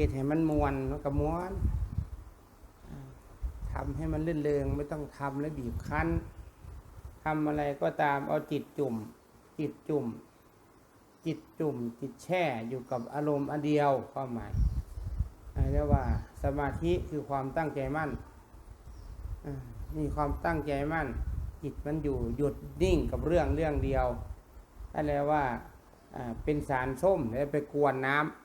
ฮ็ดให้มันมวนแล้วก็ม้วนทำให้มันเลื่นเริงไม่ต้องทำแล้วบีบคั้นทำอะไรก็ตามเอาจิตจุ่ม จิตจุ่ม จิตจุ่ม จิตแช่อยู่กับอารมณ์อันเดียวความหมายอ่เรียกว่าสมาธิคือความตั้งใจมั่นมีความตั้งใจมั่น จิตมันอยู่หยุดนิ่งกับเรื่องเรื่องเดียวนั่นแหละว่าอ่าเป็นสารส้มแล้วไปกวนน้ำ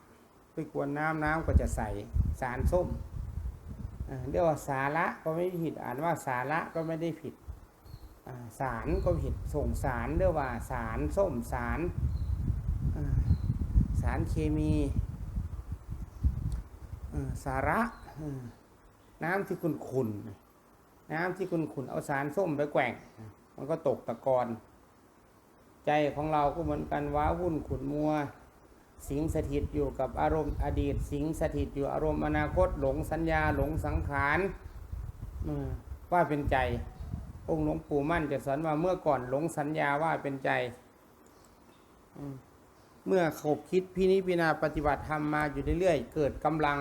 ไปกวนน้ำน้ำก็จะใสสารส้มเรียกว่าสาระก็ไม่ผิดอ่านว่าสาระก็ไม่ได้ผิดสารก็ผิดส่งสารเรียกว่าสารส้มสารสารเคมีสาระน้ำที่คุณคุณน้ำที่คุณขุนเอาสารส้มไปแกว่ง มันก็ตกตะกอนใจของเราก็เหมือนกันว้าวุ่นขุนมัว สิงสถิตอยู่กับอารมณ์อดีต สิงสถิตอยู่อารมณ์อนาคต หลงสัญญาหลงสังขารว่าเป็นใจ องค์หลวงปู่มั่นจะสอนว่าเมื่อก่อนหลงสัญญาว่าเป็นใจ เมื่อขบคิดพินิจพิจาปฏิบัติธรรมมาอยู่เรื่อยๆเกิดกำลัง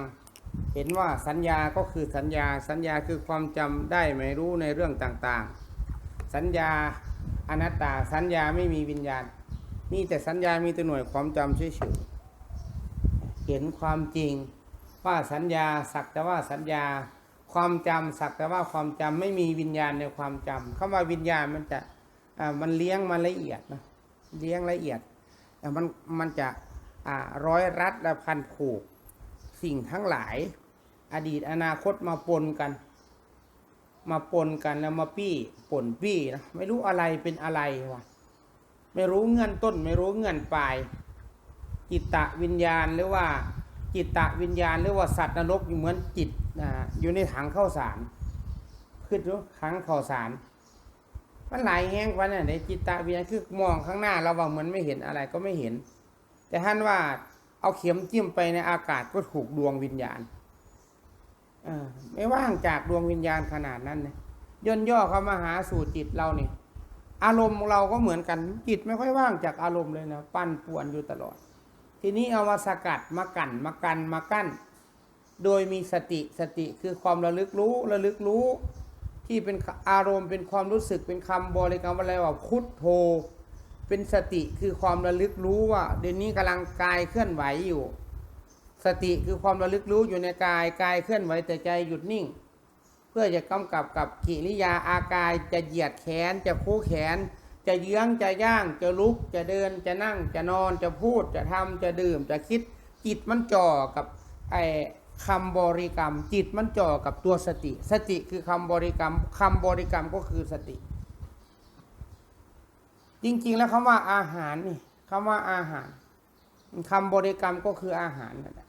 เห็นว่าสัญญาก็คือสัญญา สัญญาคือความจำได้ไม่รู้ในเรื่องต่างๆ สัญญาอนัตตาสัญญาไม่มีวิญญาณ มีแต่สัญญา มีแต่หน่วยความจำเฉยๆเห็นความจริงว่าสัญญาสักแต่ว่าสัญญาความจำสักแต่ว่าความจำไม่มีวิญญาณในความจำคำว่าวิญญาณมันจะอ่ามันเลี้ยงมันละเอียดนะเลี้ยงละเอียดแต่มันมันจะอ่าร้อยรัดและพันผูกสิ่งทั้งหลาย อดีตอนาคตมาปนกัน มาปนกันแล้วมาปี้ปนปี้นะไม่รู้อะไรเป็นอะไรวะ ไม่รู้เงื่อนต้น ไม่รู้เงื่อนปลาย จิตตะวิญญาณหรือว่าจิตตะวิญญาณหรือว่าสัตว์นรกอยู่เหมือนจิตอ่าอยู่ในถังข้าวสารขึ้นรู้ถังข้าวสารมันหลายแห้งว่าเนี่ยในจิตตะวิญญาณคือมองข้างหน้าเราว่าเหมือนไม่เห็นอะไรก็ไม่เห็น แต่ท่านว่าเอาเข็มจิ้มไปในอากาศก็ถูกดวงวิญญาณอไม่ว่างจากดวงวิญญาณขนาดนั้นนะย่นย่อเข้ามาหาสู่จิตเราเนี่ย อารมณ์เราก็เหมือนกันจิตไม่ค่อยว่างจากอารมณ์เลยนะปั่นป่วนอยู่ตลอด ทีนี้เอามาสกัดมากันมากันมากั้น โดยมีสติสติคือความระลึกรู้ระลึกรู้ ที่เป็นอารมณ์เป็นความรู้สึกเป็นคำบริกรรมอะไรว่าพุทโธ เป็นสติคือความระลึกรู้ว่าเดี๋ยวนี้กำลังกายเคลื่อนไหวอยู่ สติคือความระลึกรู้อยู่ในกายกายเคลื่อนไหวแต่ใจหยุดนิ่ง พื่อจะกำกับกับกิริยาอากายจะเหยียดแขน จะคู่แขน จะเยื้องจะย่าง จะลุกจะเดินจะนั่งจะนอนจะพูดจะทำจะดื่ม จะคิดจิตมันจ่อกับไอ้คำบริกรรม จิตมันจ่อกับตัวสติ สติคือคำบริกรรมคำบริกรรมก็คือสติ จริงๆแล้วคำว่าอาหารนี่คำว่าอาหารคำบริกรรมก็คืออาหารนั่นแหละ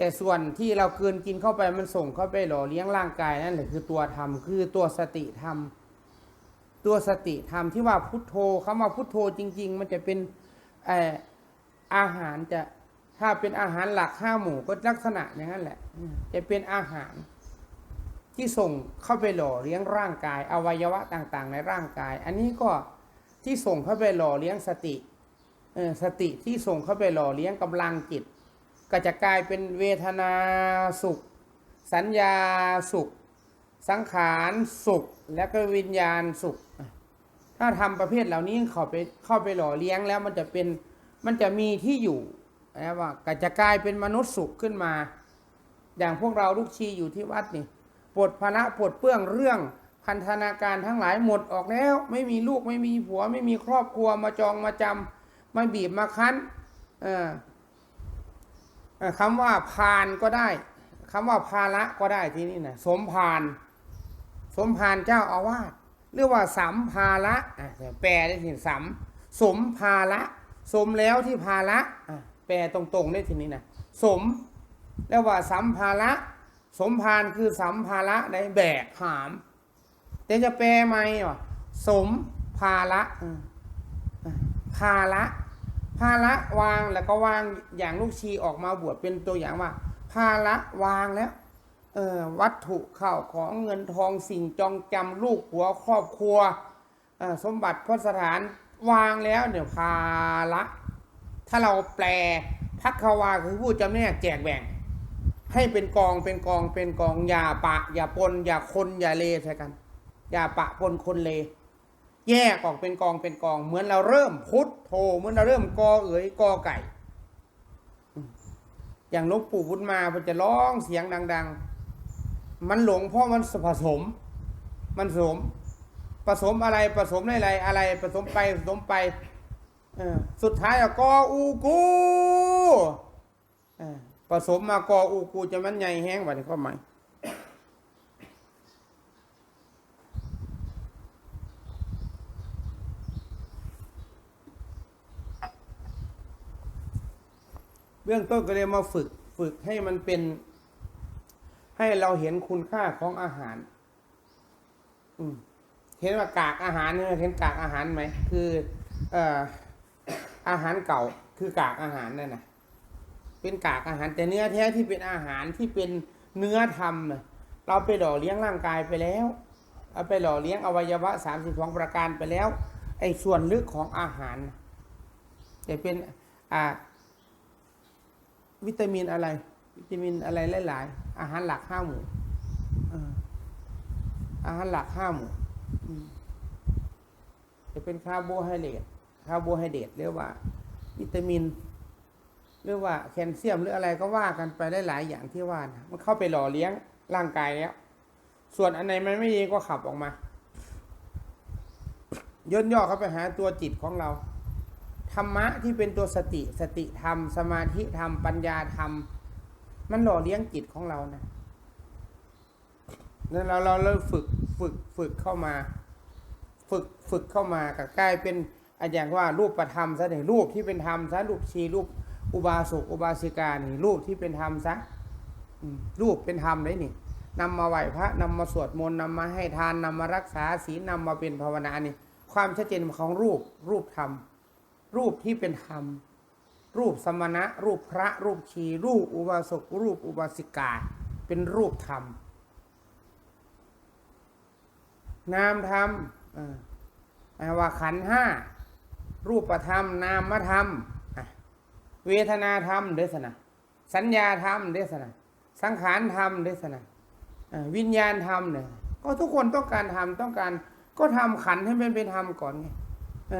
แต่ส่วนที่เราเกินกินเข้าไปมันส่งเข้าไปหล่อเลี้ยงร่างกายนั่นแหละคือตัวธรรมคือตัวสติธรรม ตัวสติธรรมที่ว่าพุทโธคำว่าพุทโธจริง ๆ มันจะเป็นเอ่ออาหารจะถ้าเป็นอาหารหลักห้าหมู่ก็ลักษณะอย่างนั้นแหละ จะเป็นอาหารที่ส่งเข้าไปหล่อเลี้ยงร่างกาย อวัยวะต่างๆ ในร่างกาย อันนี้ก็ที่ส่งเข้าไปหล่อเลี้ยงสติเออสติที่ส่งเข้าไปหล่อเลี้ยงกำลังจิต ก็จะกลายเป็นเวทนาสุข สัญญาสุข สังขารสุข และก็วิญญาณสุข ถ้าทำประเภทเหล่านี้เข้าไปเข้าไปหล่อเลี้ยงแล้วมันจะเป็นมันจะมีที่อยู่นะว่าก็จะกลายเป็นมนุษย์สุขขึ้นมา อย่างพวกเราลูกชีอยู่ที่วัดนี่ปลดภาระปลดเปื้องเรื่องพันธนาการทั้งหลายหมดออกแล้ว ไม่มีลูกไม่มีผัว ไม่มีครอบครัวมาจองมาจำมาบีบมาคั้นเออเอ่อ คำว่าพานก็ได้คำว่าภาระก็ได้ที่นี่นะสมพานสมพานเจ้าอาวาสเรียกว่าสัมภาระแปลได้ถึงสัมสมภาระสมแล้วที่ภาระแปลตรงๆได้ทีนี้นะสมเรียกว่าสัมภาระสมภารคือสัมภาระในแบกหามแต่จะแปลไหมวะสมภาระอืมอะภาระ ภาระวางแล้วก็วางอย่างลูกชีออกมาบวชเป็นตัวอย่างว่า ภาระวางแล้วเออวัตถุข้าวของเงินทองสิ่งจองจำลูกหัวครอบครัวสมบัติพระสถานวางแล้วเนี่ยภาระถ้าเราแปลพักขวาคือผู้จำแนกแจกแบ่ง ให้เป็นกองเป็นกองเป็นกองอย่าปะ อย่าปน อย่าคนอย่าเลใช่กัน อย่าปะปนคนเล แยกออกเป็นกองเป็นกอง เหมือนเราเริ่มพุทโธเหมือนเราเริ่มกอเอ๋ยกอไก่ อย่างหลวงปู่บุญมามันจะร้องเสียงดัง ๆ มันหลงเพราะมันผสม มันผสมผสมอะไรผสมในอะไรอะไรผสมไปผสมไปสุดท้ายกออูกูผสมมากออูกูจะมันใหญ่แห้งแบบนี้ก็หมาย บื้องต้นก็เลยมาฝึกฝึกให้มันเป็น ให้เราเห็นคุณค่าของอาหาร อืมเห็นว่ากากอาหารเนี่ยเห็นกากอาหารไหมคือ เอ่ออาหารเก่าคือกากอาหารนั่นนะเป็นกากอาหารแต่เนื้อแท้ที่เป็นอาหารที่เป็นเนื้อธรรมเราไปหล่อเลี้ยงร่างกายไปแล้วเอาไปหล่อเลี้ยงอวัยวะสามสิบสองประการไปแล้ว ไอ้ส่วนลึกของอาหาร จะเป็นอ่า วิตามินอะไร วิตามินอะไรหลาย ๆ อาหารหลักห้าหมู่อาหารหลักห้าหมู่จะเป็นคาร์โบไฮเดรตคาร์โบไฮเดรตเรียกว่า วิตามินหรือว่าแคลเซียมหรืออะไรก็ว่ากันไปได้หลายอย่างที่ว่านะมันเข้าไปหล่อเลี้ยงร่างกายแล้ว ส่วนอันไหนมันไม่ดีก็ขับออกมา ย่นย่อเข้าไปหาตัวจิตของเรา รรมะที่เป็นตัวสติสติธรรม สมาธิธรรม ปัญญาธรรม มันหล่อเลี้ยงจิตของเรานะแล้วเราเราเราฝึกฝึกฝึกเข้ามา ฝึกฝึกเข้ามาก็กลายเป็นอะอย่างว่ารูปประธรรมซะเนี่ยรูปที่เป็นธรรมซะรูปชีรูปอุบาสกอุบาสิกานี่รูปที่เป็นธรรมซะรูปเป็นธรรมเลยนี่นำมาไหว้พระนำมาสวดมนต์นำมาให้ทานนำมารักษาศีลนำมาเป็นภาวนานี่ความชัดเจนของรูปรูปธรรม รูปที่เป็นธรรม รูปสมณะ รูปพระ รูปชีรูปอุบาสก รูปอุบาสิกา เป็นรูปธรรม นามธรรมอ่าว่าขันห้า รูปธรรม นามธรรม เวทนาธรรมเดสนะ สัญญาธรรมเดสนะ สังขารธรรมเดสนะวิญญาณธรรมเนี่ย ก็ทุกคนต้องการทำต้องการ ก็ทำขันให้มันเป็นธรรมก่อนไง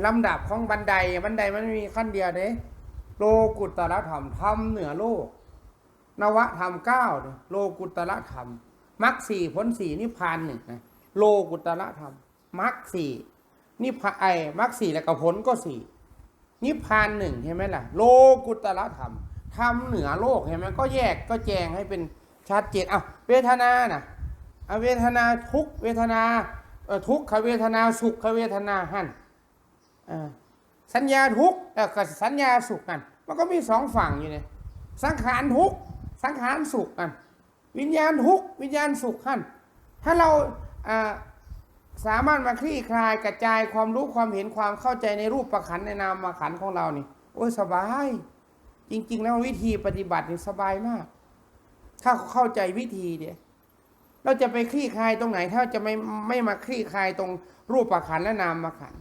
ลำดับของบันไดบันไดมันมีขั้นเดียวเด้โลกุตตรธรรมธรรมเหนือโลก นวธรรมเก้าโลกุตตรธรรมมรรคสี่ผลสี่นิพพานหนึ่งนะโลกุตระธรรมมรรคสี่นิพพานไอมรรคสี่แล้วก็ผลก็สี่นิพพานหนึ่งเห็นไหมล่ะ โลกุตระธรรมธรรมเหนือโลกเห็นไหมก็แยกก็แจงให้เป็นชัดเจนอะเวทนาน่ะอะเวทนาทุกเวทนาทุกขเวทนาสุขเวทนาหันอ่า สัญญาทุกข์กับสัญญาสุขกัน มันก็มีสองฝั่งอยู่เนี่ยสังขารทุกข์สังขารสุขกันวิญญาณทุกข์วิญญาณสุขหันถ้าเราสามารถมาคลี่คลายกระจายความรู้ความเห็นความเข้าใจในรูปประขันในนามขันของเรานี่โอ้ยสบาย จริง ๆ แล้ววิธีปฏิบัตินี่สบายมาก ถ้าเข้าใจวิธีเดียเราจะไปคลี่คลายตรงไหน ถ้าจะไม่ไม่มาคลี่คลายตรงรูปประขันและนามขัน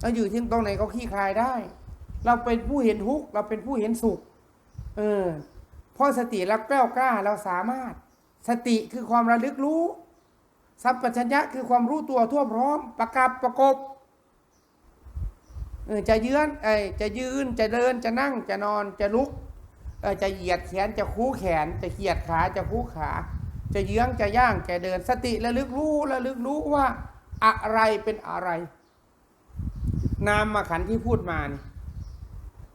เราอยู่ที่ตรงไหนก็คลี่คลายได้ เราเป็นผู้เห็นทุกข์เราเป็นผู้เห็นสุข เออเพราะสติเราแกล้วกล้าเราสามารถ สติคือความระลึกรู้ สัมปชัญญะคือความรู้ตัวทั่วพร้อม ประกับประกบเออจะยืนเอจะยืนจะเดินจะนั่งจะนอนจะลุกเออจะเหยียดแขนจะคู่แขน จะเหยียดขาจะคู่ขา จะเยื้องจะย่างจะเดิน สติระลึกรู้ระลึกรู้ว่าอะไรเป็นอะไร นามขันที่พูดมานี่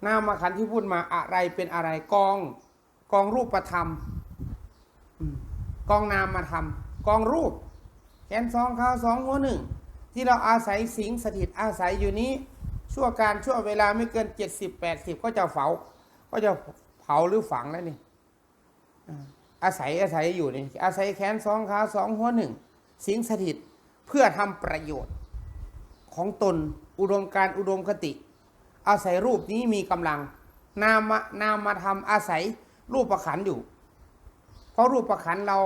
นามขันที่พูดมาอะไรเป็นอะไรกอง กองรูปธรรมอืมกองนามมาทำกองรูปแขนสองขาสองหัวหนึ่งที่เราอาศัยสิงสถิตอาศัยอยู่นี้ ชั่วการชั่วเวลาไม่เกินเจ็ดสิบแปดสิบก็จะเผาก็จะเผาหรือฝังแล้วนี่อาอาศัยอาศัยอยู่นี่อาศัยแขนสองขาสองหัวหนึ่งสิงสถิตเพื่อทำประโยชน์ของตน อุดมการอุดมคติ อาศัยรูปนี้มีกำลัง นามนามมาทำอาศัยรูปประขันอยู่ เพราะรูปประขันเรา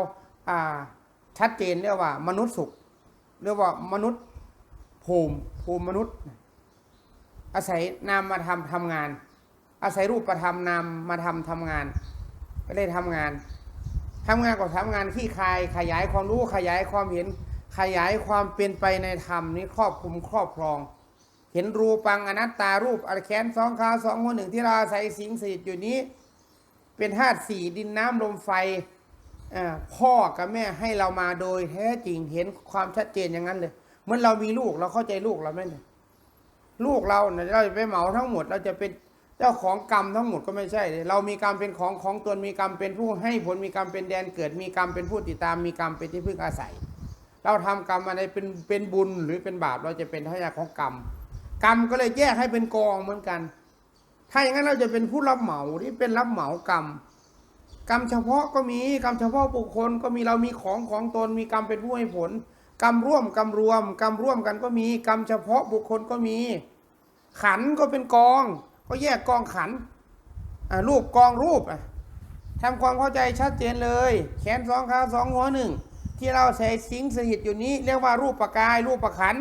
ชัดเจนเรียกว่า มนุษย์สุขเรียกว่ามนุษย์ภูมิภูมิมนุษย์ อาศัยนามมาทำทำงาน อาศัยรูปประธรรมนามมาทำทำงานก็ได้ทำงานทำงานก็ทำงานขี้คาย ขยายความรู้ขยายความเห็นขยายความเป็นไปในธรรมนี้ครอบคลุมครอบครอง เห็นรูปังอนัตตารูปอันแขนสองขาสองหัวหนึ่งที่เราอาศัยสิงสถิตอยู่นี้ เป็นธาตุสี่ดินน้ำลมไฟพ่อกับแม่ให้เรามาโดยแท้จริงเห็นความชัดเจนอย่างนั้นเลยเหมื่อนเรามีลูกเราเข้าใจลูกเราไหมเนี่ยลูกเราเนี่ยเราจะไปเหมาทั้งหมด เราจะเป็นเจ้าของกรรมทั้งหมดก็ไม่ใช่เลยเรามีกรรมเป็นของของตนมีกรรมเป็นผู้ให้ผลมีกรรมเป็นแดนเกิดมีกรรมเป็นผู้ติดตามมีกรรมเป็นที่พึ่งอาศัย เราทำกรรมอะไรเป็นเป็นบุญหรือเป็นบาปเราจะเป็นทายาทของกรรม กรรมก็เลยแยกให้เป็นกองเหมือนกัน ถ้าอย่างนั้นเราจะเป็นผู้รับเหมาที่เป็นรับเหมากรรม กรรมเฉพาะก็มีกรรมเฉพาะบุคคลก็มีเรามีของของตนมีกรรมเป็นผู้ให้ผล กรรมร่วมกรรมรวม กรรมร่วมกันก็มีกรรมเฉพาะบุคคลก็มี ขันก็เป็นกอง ก็แยกกองขันอ่ารูปกองรูปอะทำความเข้าใจชัดเจนเลย แขนสองขาสองหัวหนึ่งที่เราใช้สิงสถิตอยู่นี้เรียกว่ารูปประกายรูปประขันธ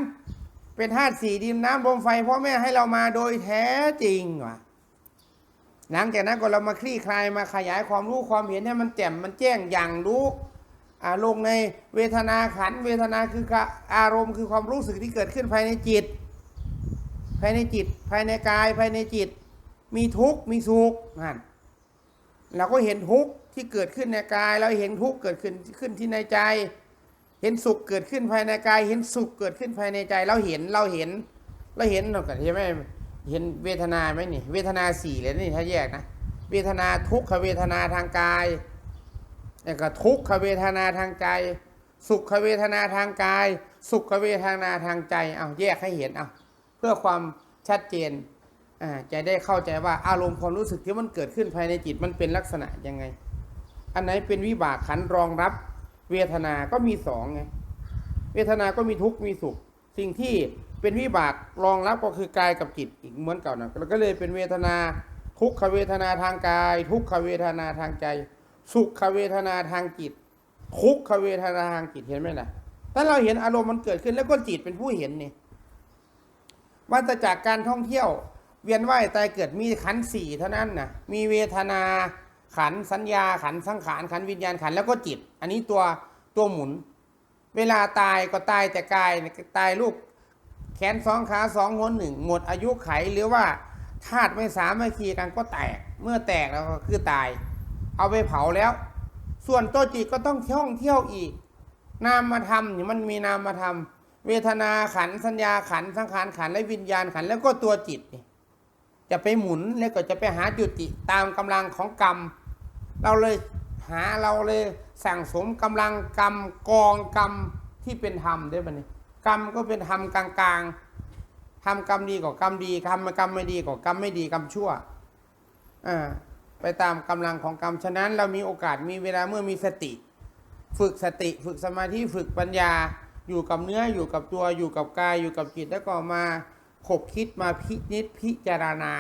เป็นธาตุสี่ดินน้ำลมไฟพ่อแม่ให้เรามาโดยแท้จริงว่ะหลังจากนั้นก็เรามาคลี่คลายมาขยายความรู้ความเห็นให้มันแจ่มมันแจ้งอย่างรู้อ่าลงในเวทนาขันเวทนาคืออารมณ์คือความรู้สึกที่เกิดขึ้นภายในจิต ภายในจิต ภายในกายภายในจิต มีทุกข์มีสุขนั่นเราก็เห็นทุกข์ที่เกิดขึ้นในกาย เราเห็นทุกข์เกิดขึ้นขึ้นที่ในใจ เห็นสุขเกิดขึ้นภายในกาย เห็นสุขเกิดขึ้นภายในใจ เราเห็นเราเห็นเราเห็นเราก็ใช่ไหมเห็นเวทนาไหมนี่ เวทนาสี่เลยนี่ถ้าแยกนะ เวทนาทุกขเวทนาทางกายแล้วก็ทุกขเวทนาทางใจ สุขเวทนาทางกาย สุขเวทนาทางใจเอาแยกให้เห็นเอาเพื่อความชัดเจนอ่าจะได้เข้าใจว่าอารมณ์ความรู้สึกที่มันเกิดขึ้นภายในจิตมันเป็นลักษณะยังไง อันไหนเป็นวิบากขันรองรับ เวทนาก็มีสองไงเวทนาก็มีทุกข์มีสุข สิ่งที่เป็นวิบากรองรับก็คือกายกับจิตอีกเหมือนเก่านะแล้วก็เลยเป็นเวทนาทุกขเวทนาทางกาย ทุกขเวทนาทางใจ สุขเวทนาทางจิต ทุกขเวทนาทางจิตเห็นไหมล่ะถ้าเราเห็นอารมณ์มันเกิดขึ้นแล้วก็จิตเป็นผู้เห็นนี่วัฏจากการท่องเที่ยว เวียนว่ายตายเกิดมีขันสี่เท่านั้นนะมีเวทนา ขันสัญญาขันสังขารขันวิญญาณขันแล้วก็จิต อันนี้ตัวตัวหมุน เวลาตายก็ตายแต่กายตายลูกแขนสองขาสองหัวหนึ่งหมดอายุไขหรือว่าธาตุไม่สามัคคีกันก็แตกเมื่อแตกแล้วก็คือตาย เอาไปเผาแล้ว ส่วนตัวจิตก็ต้องท่องเที่ยวอีก นามมาทำนี่มันมีนามมาทำเวทนาขันสัญญาขันสังขารขันและวิญญาณขันแล้วก็ตัวจิตนี่ จะไปหมุนแล้วก็จะไปหาจุติตามกำลังของกรรม เราเลยหาเราเลยสั่งสมกำลังกรรมกองกรรมที่เป็นธรรมได้ปะเนี่ยกรรมก็เป็นธรรมกลางๆทำกรรมดีกว่ากรรมดีทำกรรมไม่ดีกว่ากรรมไม่ดีกรรมชั่วอ่าไปตามกำลังของกรรม ฉะนั้นเรามีโอกาสมีเวลาเมื่อมีสติ ฝึกสติฝึกสมาธิฝึกปัญญาอยู่กับเนื้ออยู่กับตัวอยู่กับกายอยู่กับจิตแล้วก็มา ขบคิดมาพินิจพิจารณา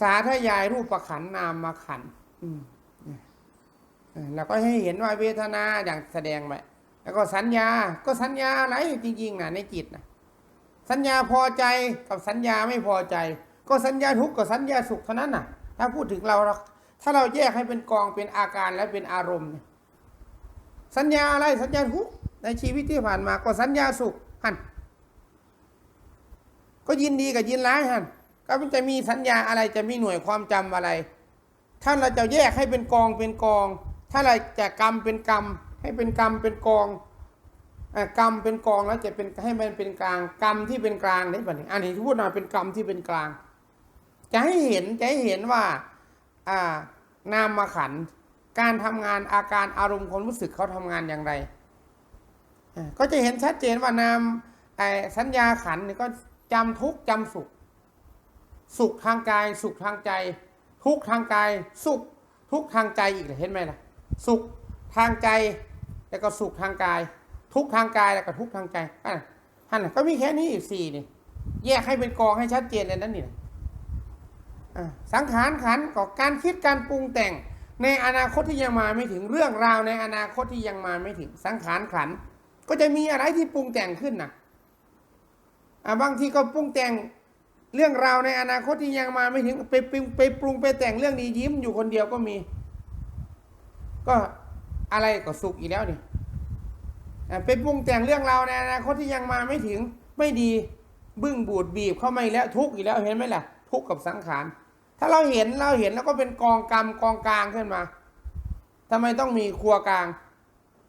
สาธยายรูปประขันนามมาขันธ์อืมเราก็ให้เห็นว่าเวทนาอย่างแสดงไปแล้วก็สัญญาก็สัญญาอะไรจริงๆนะในจิตนะสัญญาพอใจกับสัญญาไม่พอใจ ก็สัญญาทุกข์กับสัญญาสุขเท่านั้นน่ะถ้าพูดถึงเราถ้าเราแยกให้เป็นกองเป็นอาการและเป็นอารมณ์ สัญญาอะไรสัญญาทุกข์ในชีวิตที่ผ่านมาก็สัญญาสุขหัน ก็ยินดีกับยินร้ายหันก็มันจะมีสัญญาอะไรจะมีหน่วยความจำอะไร ถ้าเราจะแยกให้เป็นกองเป็นกอง ถ้าเราจะกรรมเป็นกรรม ให้เป็นกรรมเป็นกองอกรรมเป็นกองแล้วจะเป็นให้มันเป็นกลาง กรรมที่เป็นกลางได้ปะเนี่อันนี้ที่พูดมาเป็นกรรมที่เป็นกลาง จะให้เห็นจะให้เห็นว่าอ่านามมาขัน การทำงานอาการอารมณ์ความรู้สึกเขาทำงานอย่างไรก็จะเห็นชัดเจนว่านามไอ้สัญญาขันนี่ก็ จำทุกจำสุข สุขทางกาย สุขทางใจ ทุกทางกาย สุข ทุกทางใจอีกเห็นไหมล่ะ สุขทางใจแล้วก็สุขทางกาย ทุกทางกายแล้วก็ทุกทางใจอะท่านก็มีแค่นี้อีกสี่นี่แยกให้เป็นกองให้ชัดเจนเลยนั่นนี่สังขารขันก็การคิดการปรุงแต่งในอนาคตที่ยังมาไม่ถึงเรื่องราวในอนาคตที่ยังมาไม่ถึงสังขารขัน ก็จะมีอะไรที่ปรุงแต่งขึ้นนะ่ะ บางทีก็ปรุงแต่งเรื่องราวในอนาคตที่ยังมาไม่ถึงไปปรุงไปปรุงไปแต่งเรื่องนี้ยิ้มอยู่คนเดียวก็มี ก็อะไรก็สุขอีกแล้วนี่ไปปรุงแต่งเรื่องราวในอนาคตที่ยังมาไม่ถึงไม่ดีบึ้งบูดบีบเข้ามาอีกแล้วทุกข์อีกแล้วเห็นไหมล่ะ ทุกข์กับสังขารถ้าเราเห็นเราเห็นแล้วก็เป็นกองกรรมกองกลางขึ้นมาทำไมต้องมีครัวกลาง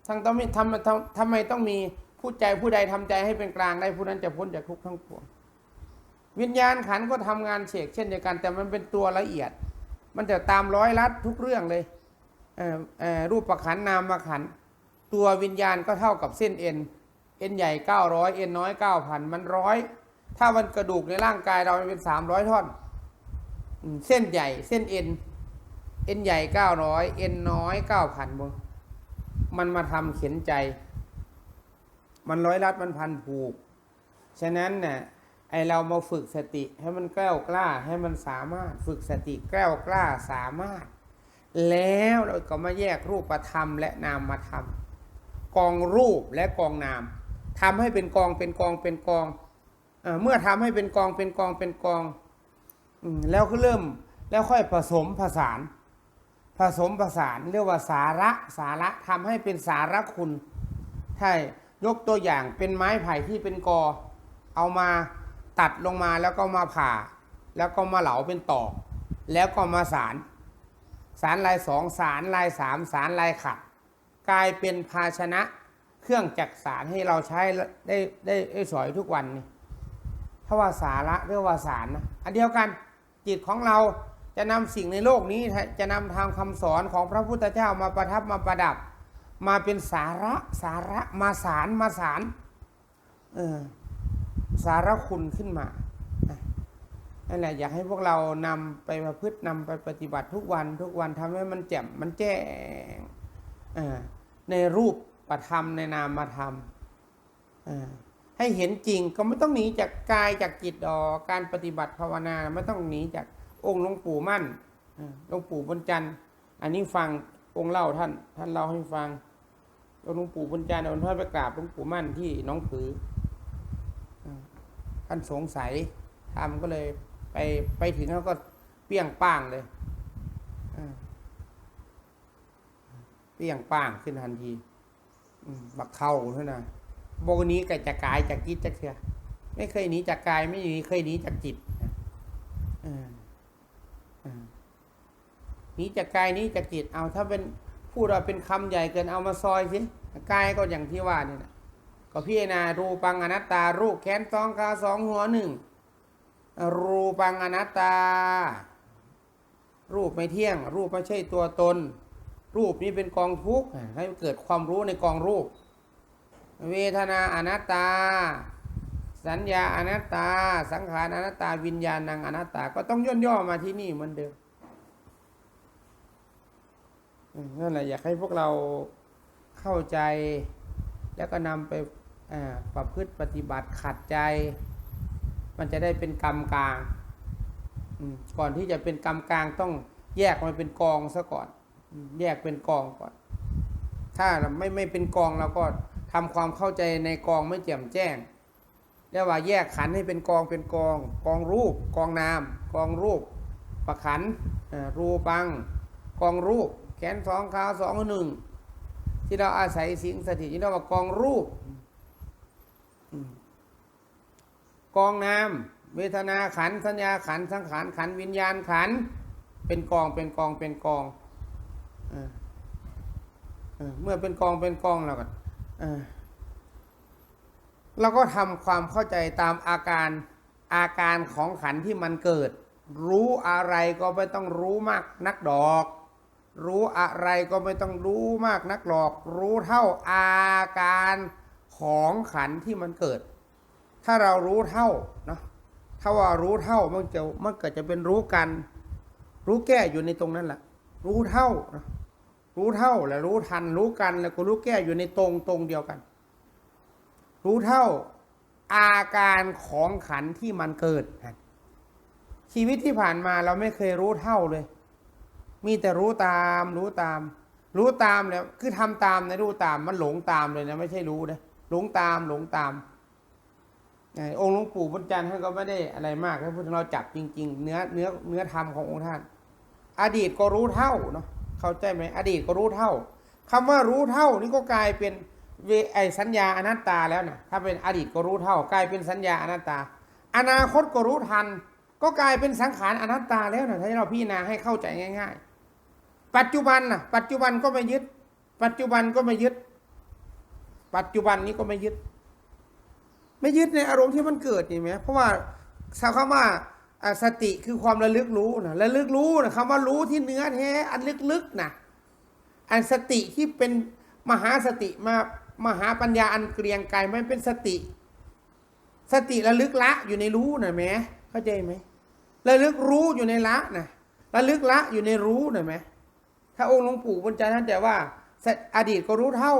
ทั้งต้องมีทำทำทำไมต้องมี ผู้ใจผู้ใดทำใจให้เป็นกลางได้ผู้นั้นจะพ้นจากทุกข์ทั้งปวงวิญญาณขันก็ทำงานเฉกเช่นเดียวกัน แต่มันเป็นตัวละเอียด มันจะตามร้อยลัดทุกเรื่องเลยเรูปประขันนามประขัน ตัววิญญาณก็เท่ากับเส้นเอ็นเอ็นใหญ่เก้าร้อยเอ็นน้อยเก้าพันมันร้อยถ้ามันกระดูกในร่างกายเราเป็นสามร้อยท่อนเส้นใหญ่เส้นเอ็นเอ็นใหญ่เก้าร้อยเอ็นน้อยเก้าพันบมันมาทำเข็นใจ มันร้อยรัดมันพันผูก ฉะนั้นเนี่ยไอเรามาฝึกสติให้มันแกล้วกล้าให้มันสามารถฝึกสติแกล้วกล้าสามารถ แล้วเราก็มาแยกรูปธรรมและนามธรรมกองรูปและกองนามทำให้เป็นกองเป็นกองเป็นกองเมื่อทำให้เป็นกองเป็นกองเป็นกองอแล้วก็เริ่มแล้วค่อยผสมผสาน ผสมผสานเรียกว่าสาระสาระทำให้เป็นสาระคุณใช่ ยกตัวอย่างเป็นไม้ไผ่ที่เป็นกอ เอามาตัดลงมาแล้วก็มาผ่า แล้วก็มาเหลาเป็นตอกแล้วก็มาสารสารลายสองสารลายสามสารลายขัด กลายเป็นภาชนะเครื่องจักสารให้เราใช้ได้ได้ได้สอยทุกวันนี่ถ้าว่าสาระเรียกว่าสารนะอันเดียวกันจิตของเราจะนำสิ่งในโลกนี้จะนำทางคำสอนของพระพุทธเจ้ามาประทับมาประดับ มาเป็นสาระสาระมาสารมาสารเออสาระคุณขึ้นมานั่นแหละอยากให้พวกเรานำไปประพฤตินำไปปฏิบัติทุกวันทุกวันทำให้มันแจ่มมันแจ้งออในรูปประธรรมในนามธรรมเออให้เห็นจริงก็ไม่ต้องหนีจากกายจากจิตดอกการปฏิบัติภาวนาไม่ต้องหนีจากองค์หลวงปู่มั่นหลวงปู่บนจันทร์อันนี้ฟังองค์เล่าท่าน ท่านเล่าให้ฟัง หลวงปู่บุญจันทร์เอาท่านไปกราบหลวงปู่มั่นที่น้องผือท่านสงสัยทำก็เลย ไปไปถึงเขาก็เปี้ยงป้างเลยเปี้ยงป้างขึ้นทันทีบักเข้าเท่านั้นโบหนี้กจากายจากจิตจากเถื่อไม่เคยหนีจากกายไม่หนีเคยหนีจากจิตหนีจากกายนี้จากจิตเอาถ้าเป็น พูดว่าเป็นคำใหญ่เกินเอามาซอยสิกายก็อย่างที่ว่านี่นะก็พิจารณารูปังอนัตตา รูปแขนสองขาสองหัวหนึ่งรูปังอนัตตา รูปไม่เที่ยง รูปไม่ใช่ตัวตน รูปนี้เป็นกองทุกข์ให้เกิดความรู้ในกองรูป เวทนาอนัตตา สัญญาอนัตตา สังขารอนัตตาวิญญาณังอนัตตา ก็ต้องย่นย่อมาที่นี่เหมือนเดิม อืม นั่นแหละอยากให้พวกเราเข้าใจแล้วก็นำไปอ่าประพฤติปฏิบัติขัดใจ มันจะได้เป็นกรรมกลาง ก่อนที่จะเป็นกรรมกลางต้องแยกมันเป็นกองซะก่อน แยกเป็นกองก่อน ถ้าไม่ไม่เป็นกองเราก็ทำความเข้าใจในกองไม่แจ่มแจ้งเรียกว่าแยกขันให้เป็นกองเป็นกอง กองรูป กองนาม กองรูปประขันรูปัง กองรูป แขนสองขาสองหนึ่งที่เราอาศัยสิ่งสถิตที่เราว่ากองรูปกองนามเวทนาขันสัญญาขันสังขารขันวิญญาณขันเป็นกองเป็นกองเป็นกองเมื่อเป็นกองเป็นกองแล้วก็เออเราก็ทำความเข้าใจตามอาการอาการของขันที่มันเกิด รู้อะไรก็ไม่ต้องรู้มากนักดอก รู้อะไรก็ไม่ต้องรู้มากนักหรอก รู้เท่าอาการของขันที่มันเกิด ถ้าเรารู้เท่าเนาะถ้าว่ารู้เท่ามันจะมันเกิดจะเป็นรู้กัน รู้แก้อยู่ในตรงนั้นแหละรู้เท่านะรู้เท่าและรู้ทัน รู้กันแล้วก็รู้แก้อยู่ในตรงตรงเดียวกัน รู้เท่าอาการของขันที่มันเกิด ชีวิตที่ผ่านมาเราไม่เคยรู้เท่าเลย มีแต่รู้ตามรู้ตาม รู้ตามเนี่ยคือทำตามในะรู้ตามมันหลงตามเลยนะไม่ใช่รู้นะหลงตามหลงตามองค์หลวงปู่บุญจันทร์ท่านก็ไม่ได้อะไรมากถ้าพูดถึงเราจับจริง ๆ เนื้อเนื้อเนื้อธรรมขององค์ท่าน อดีตก็รู้เท่าเนาะเข้าใจไหมอดีตก็รู้เท่าคำว่ารู้เท่านี่ก็กลายเป็นเวไอสัญญาอนัตตาแล้วนะถ้าเป็นอดีตก็รู้เท่า กลายเป็นสัญญาอนัตตา อนาคตก็รู้ทัน ก็กลายเป็นสังขารอนัตตาแล้วนะถ้าเราพิจารณาให้เข้าใจง่าย ๆ ปัจจุบันน่ะ ปัจจุบันก็ไม่ยึด ปัจจุบันก็ไม่ยึด ปัจจุบันนี้ก็ไม่ยึด ไม่ยึดในอารมณ์ที่มันเกิดนี่ไหมเพราะว่าคำว่าอ่าสติคือความระลึกรู้นะระลึกรู้นะคำว่ารู้ที่เนื้อแท้อันลึกๆนะอันสติที่เป็นมหาสติมามหาปัญญาอันเกรียงไกรมันเป็นสติ สติระลึกละอยู่ในรู้นะแหมเข้าใจไหมระลึกรู้อยู่ในละนะระลึกละอยู่ในรู้นะไหม ถ้าองค์หลวงปู่บุญจันทร์ท่านแต่ว่า อดีตก็รู้เท่า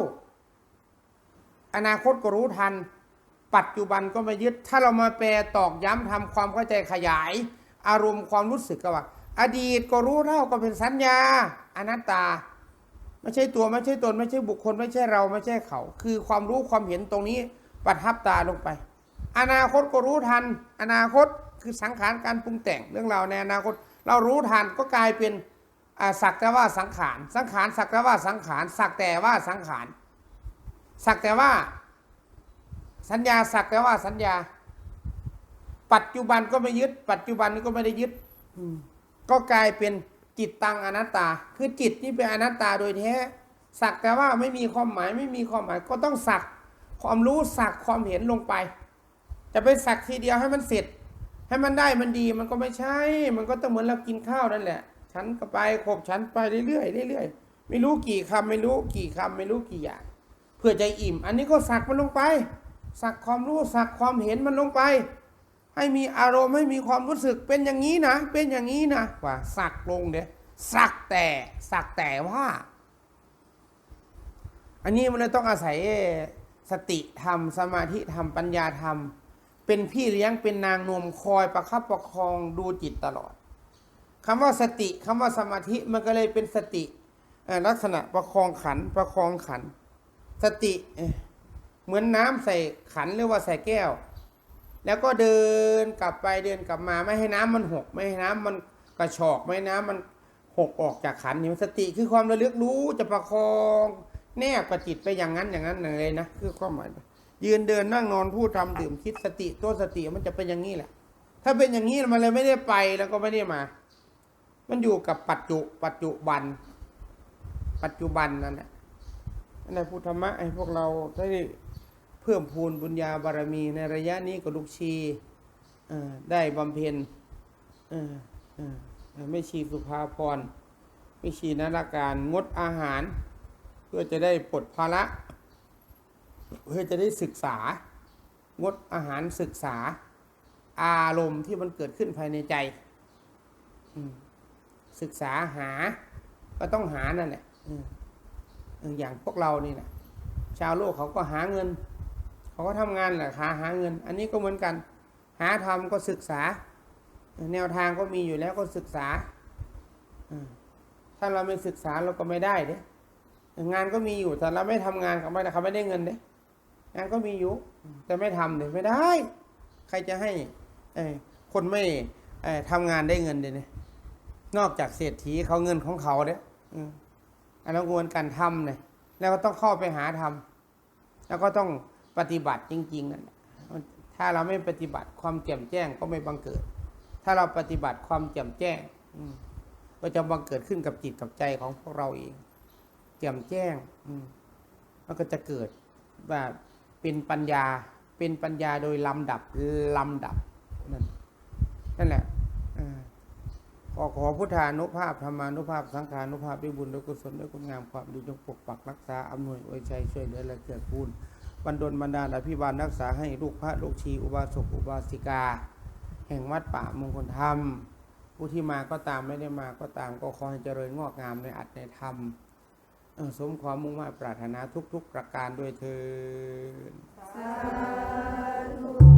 อนาคตก็รู้ทัน ปัจจุบันก็ไม่ยึด ถ้าเรามาแปลตอกย้ำทำความเข้าใจขยาย อารมณ์ความรู้สึกก็ว่า อดีตก็รู้เท่าก็เป็นสัญญา อนัตตา ไม่ใช่ตัวไม่ใช่ตน ไม่ใช่บุคคล ไม่ใช่เราไม่ใช่เขา คือความรู้ความเห็นตรงนี้ประทับตาลงไป อนาคตก็รู้ทัน อนาคตคือสังขารการปรุงแต่งเรื่องราวในอนาคต เรารู้ทันก็กลายเป็น สักแต่ว่าสังขาร สังขารสักแต่ว่าสังขาร สักแต่ว่าสังขาร สักแต่ว่า สัญญาสักแต่ว่าสัญญา ปัจจุบันก็ไม่ยึด ปัจจุบันนี้ก็ไม่ได้ยึด ก็กลายเป็นจิตตังอนัตตา คือจิตที่เป็นอนัตตาโดยแท้ สักแต่ว่าไม่มีความหมายไม่มีความหมาย ก็ต้องสักความรู้สักความเห็นลงไป จะไปสักทีเดียวให้มันเสร็จ ให้มันได้มันดีมันก็ไม่ใช่ มันก็ต้องเหมือนเรากินข้าวนั่นแหละ ฉันก็ไปขบฉันไปเรื่อยๆเรื่อยๆไม่รู้กี่คำไม่รู้กี่คำไม่รู้กี่อย่าง เพื่อใจอิ่ม อันนี้ก็สักมันลงไป สักความรู้สักความเห็นมันลงไป ให้มีอารมณ์ให้มีความรู้สึกเป็นอย่างนี้นะ เป็นอย่างนี้นะว่า สักลงเดี๋ยวสักแต่สักแต่ว่า อันนี้มันเลยต้องอาศัยสติธรรมสมาธิธรรมปัญญาธรรม เป็นพี่เลี้ยงเป็นนางนมคอยประคับประคองดูจิตตลอด คำว่าสติคำว่าสมาธิมันก็เลยเป็นสติลักษณะประคองขันประคองขัน สติเอ่อเหมือนน้ำใส่ขันหรือว่าใส่แก้ว แล้วก็เดินกลับไปเดินกลับมาไม่ให้น้ำมันหก ไม่ให้น้ำมันกระชอกไม่ให้น้ำมันหกออกจากขันนี่สติคือความระลึกรู้จะประคองแนบประจิตไปอย่างนั้นอย่างนั้นเลยนะคือความหมายยืนเดินนั่งนอนพูดทำดื่มคิดสติตัวสติมันจะเป็นอย่างนี้แหละ ถ้าเป็นอย่างนี้มันเลยไม่ได้ไปแล้วก็ไม่ได้มา มันอยู่กับปัจจุ ปัจจุบัน ปัจจุบันนั่นแหละนั่นแหละพุทธมะให้พวกเราได้เพิ่มพูนบุญญาบารมีในระยะนี้กับลูกชีได้บำเพ็ญไม่ชีสุภาพรไม่ชีนาฏการงดอาหาร เพื่อจะได้ปลดภาระเพื่อจะได้ศึกษางดอาหารศึกษา อารมณ์ที่มันเกิดขึ้นภายในใจ อืม ศึกษาหา ก็ต้องหานั่นแหละอย่างพวกเรานี่แหละชาวโลกเขาก็หาเงิน เขาก็ทำงานแหละหาหาเงิน อันนี้ก็เหมือนกัน หาทำก็ศึกษา แนวทางก็มีอยู่แล้วก็ศึกษาถ้าเราไม่ศึกษาเราก็ไม่ได้เด้งานก็มีอยู่แต่เราไม่ทำงานเขาไม่ได้เขาไม่ได้เงินเด้งานก็มีอยู่ แต่ไม่ทำเนี่ยไม่ได้ ใครจะให้คนไม่ทำงานได้เงินเดี๋ยวนี้ นอกจากเศรษฐีเขาเงินของเขาเด้อืมอันนั้นกวนการทำเนี่ยแล้วก็ต้องเข้าไปหาทำแล้วก็ต้องปฏิบัติจริง ๆนั่นถ้าเราไม่ปฏิบัติความแจ่มแจ้งก็ไม่บังเกิด ถ้าเราปฏิบัติความแจ่มแจ้งมก็จะบังเกิดขึ้นกับจิตกับใจของพวกเราเองแจ่มแจ้งมันก็จะเกิดแบบเป็นปัญญาเป็นปัญญาโดยลำดับลำดับนั่นนั่นแหละ ขอขอพุทธานุภาพธรรมานุภาพสังขานุภาพด้วยบุญด้วยกุศลด้วยคุณงามความดีจงปกปักรักษาอำนวยอวยชัยช่วยเหลือและเกื้อกูลบันดลบรรดาลอภิบาลรักษาให้ลูกพระลูกชีอุบาสกอุบาสิกา แห่งวัดป่ามงคลธรรม ผู้ที่มาก็ตามไม่ได้มาก็ตามก็ขอให้เจริญงอกงามในอัตในธรรมสมความมุ่งมั่นปรารถนาทุกๆประการด้วยเธอ